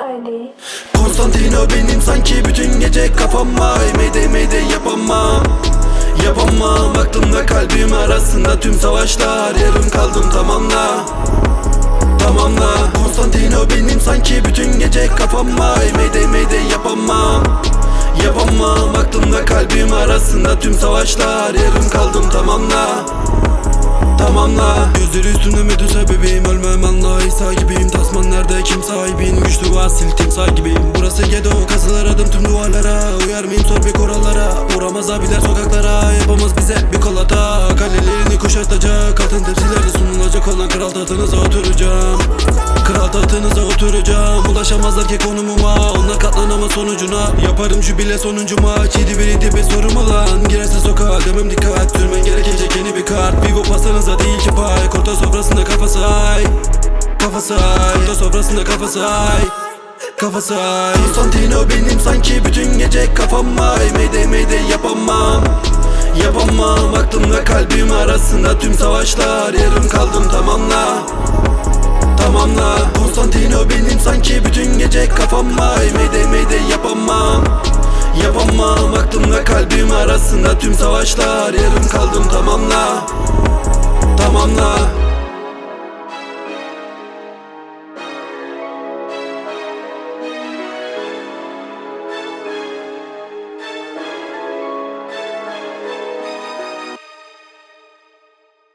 Melody. Konstantino benim sanki bütün gece kafam var Mayday mayday yapamam Yapamam. Aklımla kalbim arasında tüm savaşlar. Yarım kaldım tamamla Tamamla. Konstantino benim sanki bütün gece kafam var Mayday mayday yapamam Yapamam. Aklımla kalbim arasında tüm savaşlar. Yarım kaldım tamamla Tamamla. Gözleri üstünde Medusa bebeğim. Ölmem Allah İsa gibiyim nerede kim sahibin? Güçlü vasil timsah gibiyim. Burası gedo kazılar adım tüm duvarlara. Uyar mıyım sor bir kurallara. Uğramaz abiler sokaklara. Yapamaz bize bir kolata. Kalelerini kuşatacak. Altın tepsilerde sunulacak olan Kral tahtınıza oturacağım. Kral tahtınıza oturacağım. Ulaşamazlar ki konumuma. Onlar katlanamaz sonucuna. Yaparım jübile sonuncuma. Çiğdi bir idi bir sorum lan Girerse sokağa demem dikkat. Sürmen gerekecek yeni bir kart Kafa say Korta sofrasında kafa say Kafa say Konstantino benim sanki bütün gece kafam var Mayday mayday yapamam. Yapamam. Aklımla kalbim arasında tüm savaşlar. Yarım kaldım tamamla. Tamamla. Konstantino benim sanki bütün gece kafam var Mayday mayday yapamam. Yapamam. Aklımla kalbim arasında tüm savaşlar. Yarım kaldım tamamla. Tamamla